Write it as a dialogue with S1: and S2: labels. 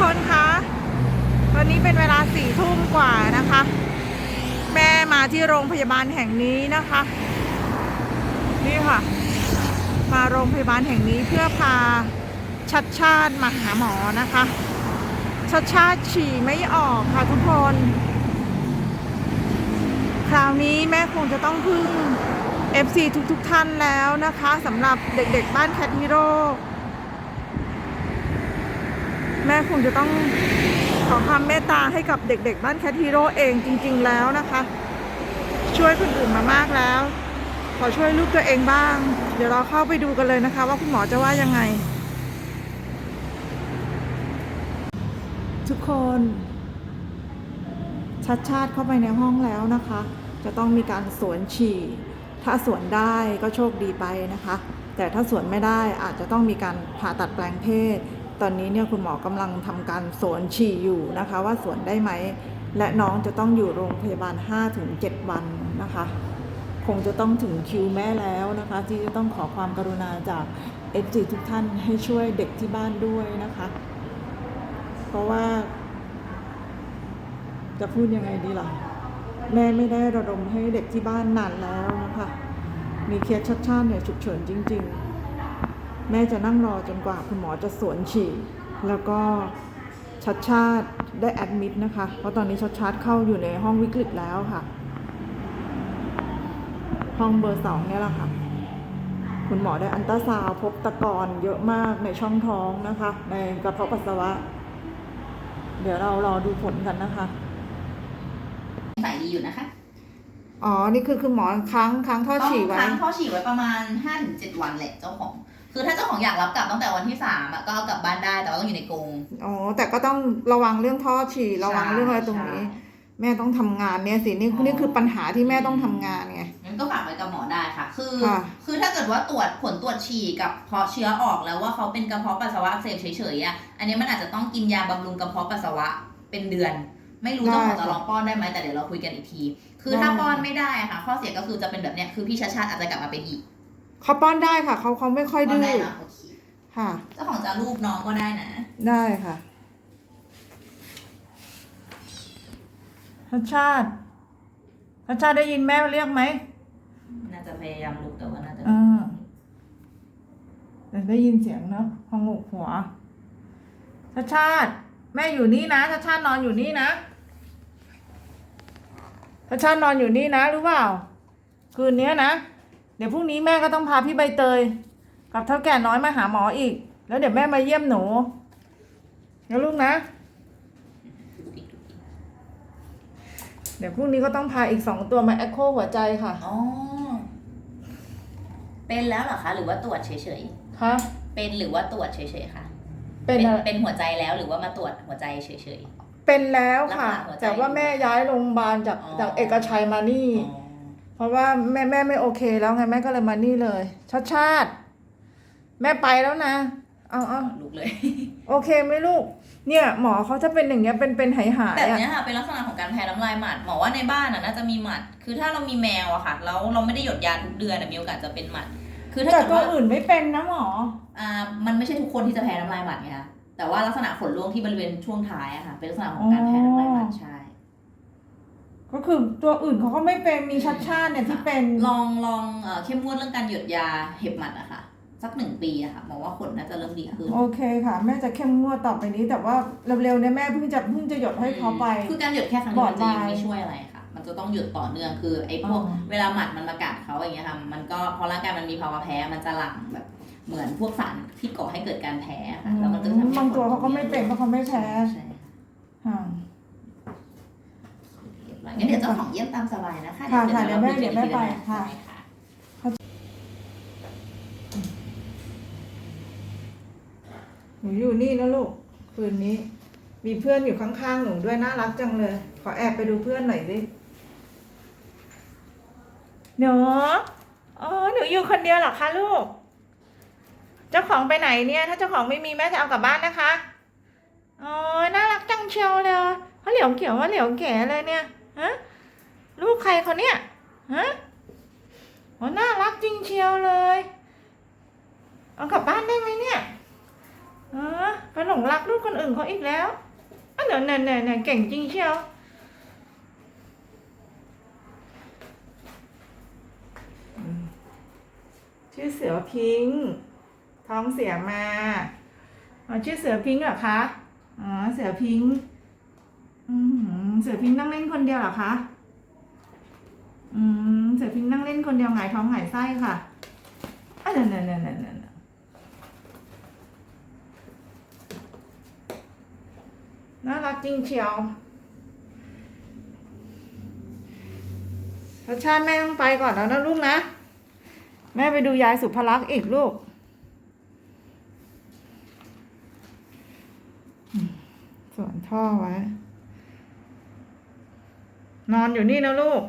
S1: คนคะ ตอนนี้เป็นเวลาสี่ทุ่มกว่านะคะ แม่มาที่โรงพยาบาลแห่งนี้นะคะ นี่ค่ะ มาโรงพยาบาลแห่งนี้เพื่อพาชัดชาติมาหาหมอนะคะ ชัดชาติฉี่ไม่ออกค่ะทุกคน คราวนี้แม่คงจะต้องพึ่ง FC ทุกๆทท่านแล้วนะคะสำหรับเด็กๆบ้านแคทฮีโร ม่คงจะต้องขอความเมตตาให้กับเด็ก ๆ บ้านแคทฮีโร่เองจริง ๆ แล้วนะคะ ช่วยคนอื่นมามากแล้ว ขอช่วยลูกตัวเองบ้าง เดี๋ยวเราเข้าไปดูกันเลยนะคะ ว่าคุณหมอจะว่ายังไง ทุกคนชัดชาติเข้าไปในห้องแล้วนะคะ จะต้องมีการสวนฉี่ ถ้าสวนได้ก็โชคดีไปนะคะ แต่ถ้าสวนไม่ได้อาจจะต้องมีการผ่าตัดแปลงเพศ ตอนนี้เนี่ยคุณหมอกำลังทำการสวนฉี่อยู่นะคะ ว่าสวนได้ไหม และน้องจะต้องอยู่โรงพยาบาล 5-7 วันนะคะ คงจะต้องถึงคิวแม่แล้วนะคะ ที่จะต้องขอความกรุณาจากเอจทุกท่านให้ช่วยเด็กที่บ้านด้วยนะคะ เพราะว่า จะพูดยังไงดีล่ะ แม่ไม่ได้ระดมให้เด็กที่บ้านนานแล้วนะคะ มีเคสชัดชาติเนี่ยฉุกเฉินจริง ๆ แม่จะนั่งรอจนกว่าคุณหมอจะสวนฉี่ แล้วก็ชัดชาติได้แอดมิดนะคะ เพราะตอนนี้ชัดชาติเข้าอยู่ในห้องวิกฤตแล้วค่ะ ห้องเบอร์สองเนี่ยแหละค่ะ คุณหมอได้อันตราซาวด์พบตะกอนเยอะมากในช่องท้องนะคะ ในกระเพาะปัสสาวะ เดี๋ยวเรารอดูผลกันนะคะ
S2: ใส่ดีอยู่นะคะ
S1: อ๋อ นี่คือคือหมอค้างค้างท่อ
S2: ต้อง
S1: ฉี่ไว้
S2: ค้างท่อฉี่ไว้ประมาณ5-7วันแหละเจ้าของ คือถ้าเจ้าของอยากรับกลับตั้งแต่วันที่3อะก็เอากลับบ้านได้แต่ว่าต้องอยู่ในกรง
S1: อ๋อแต่ก็ต้องระวังเรื่องท่อฉี่ระวังเรื่องอะไรตรงนี้
S2: ใช่
S1: แม่ต้องทำงานเนี่ยสินี่
S2: อ๋อ
S1: นี่คือปัญหาที่แม่ต้องทำงานไง
S2: งั้นก็ฝากไว้กับหมอได้ค่ะ คือ
S1: ค่ะ
S2: คือถ้าเกิดว่าตรวจผลตรวจฉี่กับเพาะเชื้อออกแล้วว่าเขาเป็นกระเพาะปัสสาวะอักเสบเฉยๆอะ อันนี้มันอาจจะต้องกินยาบำรุงกระเพาะปัสสาวะเป็นเดือน ไม่รู้เจ้าของจะลองป้อนได้ไหมแต่เดี๋ยวเราคุยกันอีกที คือถ้าป้อนไม่ได้อะค่ะ ข้อเสียก็คือจะเป็นแบบเนี้ย คือพี่ชาชาติอาจจะกลับมาเป็นอีก
S1: เขาป้อนได้ค่ะเขาเขาไม่ค่อย
S2: ป้อน
S1: ดื้อ
S2: ได้นะโอเค
S1: ค่ะ
S2: เจ้าของจะรูปน้องก็ได้นะ
S1: ได้ค่ะชัดชาติชัดชาติได้ยินแม่เรียกไหม
S2: น่าจะพยายามลุกแต่ว่าน่าจะ
S1: อ่าแต่ได้ยินเสียงเนาะพองกหัวชาติชาติ แม่อยู่นี่นะชาติชาตินอนอยู่นี่นะชาติชาตินอนอยู่นี่นะรู้เปล่า คืนนี้นะเดี๋ยวพรุ่งนี้แม่ก็ต้องพาพี่ใบเตย กับเท่าแก่น้อยมาหาหมออีก แล้วเดี๋ยวแม่มาเยี่ยมหนูนะลูกนะ เดี๋ยวพรุ่งนี้ก็ต้องพาอีกสองตัวมาแอคโคหัวใจค่ะ
S2: อ๋อ เป็นแล้วเหรอคะ หรือว่าตรวจเฉย
S1: คะ
S2: ๆ เป็นหรือว่าตรวจเฉยๆคะ
S1: เป็นอะไร
S2: เป็นหัวใจแล้วหรือว่ามาตรวจหัวใจเฉย
S1: เป็นแล้วค่ะ
S2: รักษาหัวใจ
S1: แต่ว่าแม่ย้ายโรงพยาบาลจาก
S2: อ๋อ
S1: จากเอกชัยมานี่
S2: ๆอ๋อ
S1: เพราะว่าแม่แม่ไม่โอเคแล้วไงแม่ก็เลยมานี่เลยชาติชาติ แม่ไปแล้วนะเอาเอา
S2: ลุกเลย
S1: โอเคไหมลูก เนี่ย หมอเขาจะเป็นอย่างเงี้ยเป็นเป็นหายหาย
S2: แบบ
S1: อะ
S2: เนี้ยค่ะ เป็นลักษณะของการแพ้น้ำลายหมัดหมอว่าในบ้านน่ะน่าจะมีหมัด คือถ้าเรามีแมวอะค่ะ แล้วเราไม่ได้หยดยาทุกเดือนอะมีโอกาสจะเป็นหมัด คือถ้า
S1: แต่
S2: เกิด
S1: ตัว
S2: ว่า
S1: อื่นไม่เป็นนะหมอ
S2: อ่า มันไม่ใช่ทุกคนที่จะแพ้น้ำลายหมัดไงคะแต่ว่าลักษณะขนร่วงที่บริเวณช่วงท้ายอะค่ะ เป็นลักษณะของการแพ้น้ำลายหมัดใช่
S1: ก็คือตัวอื่นเขาก็ไม่เป็นมีชัดชาติเนี่ยที่เป็น
S2: ลองลองเอ่อเข้มงวดเรื่องการหยดยาเห็บหมัดอะค่ะ สักหนึ่งปีอะค่ะหมอว่าขนน่าจะเริ่มดีขึ้น
S1: โอเคค่ะ แม่จะเข้มงวดต่อไปนี้ แต่ว่าเร็วๆเนี่ยแม่เพิ่งจะเพิ่งจะหยดให้เขาไป
S2: คือการหยดแค่ครั้งเดียวมันจะยัง
S1: บอดลาย
S2: ไม่ช่วยอะไรค่ะ มันจะต้องหยดต่อเนื่องคือไอ้พวก
S1: อ๋อ
S2: เวลาหมัดมันมากัดเขาอย่างเงี้ยค่ะ มันก็พอร่างกายมันมีภาวะแพ้มันจะหลั่งแบบเหมือนพวกสารที่ก่อให้เกิดการแพ้ค่ะแล้วมันก็จะทำให้
S1: บางตัวเขาก็ไม่เป็นเพราะเขาไม่แพ้
S2: ใช่
S1: ค่ะ
S2: เต้อยงั้นเดี๋ยวเจ้าของเยี่ยมตามสบายนะคะ
S1: ค่ะค่ะเดี๋ยวแม่เดี๋ยวแม่ไปค่ะ หนูอยู่นี่นะลูกคืนนี้ มีเพื่อนอยู่ข้างๆหนูด้วยน่ารักจังเลย ขอแอบไปดูเพื่อนหน่อยสิหนูอ๋อหนูอยู่คนเดียวเหรอคะลูก เจ้าของไปไหนเนี่ย ถ้าเจ้าของไม่มีแม่จะเอากลับบ้านนะคะ อ๋อ น่ารักจังเชียวเลยเขาเหลียวเขียวว่าเหลียวแก่เลยเนี่ย ใครเขาเนี่ย ฮะโอ้น่ารักจริงเชียวเลย เอากลับบ้านได้ไหมเนี่ยเออไปหลงรักลูกคนอื่นเขาอีกแล้วอะเดี๋ยวเนี่ยเนี่ยเนี่ยเก่งจริงเชียวชื่อเสือพิงท้องเสียมาอ๋อชื่อเสือพิงเหรอคะ อ๋อ เสือพิง อืเสือพิงต้องเล่นคนเดียวเหรอคะ อืมเสือพิงนั่งเล่นคนเดียวหงายท้องหงายไส้ค่ะอะนั่นนั่นนั่นนั่นนั่นน่ารักจริงเชียวรสชาติแม่ต้องไปก่อนแล้วนะลูกนะ แม่ไปดูยายสุภลักษณ์อีกลูกอืมสวนท่อไว้ นอนอยู่นี่นะลูก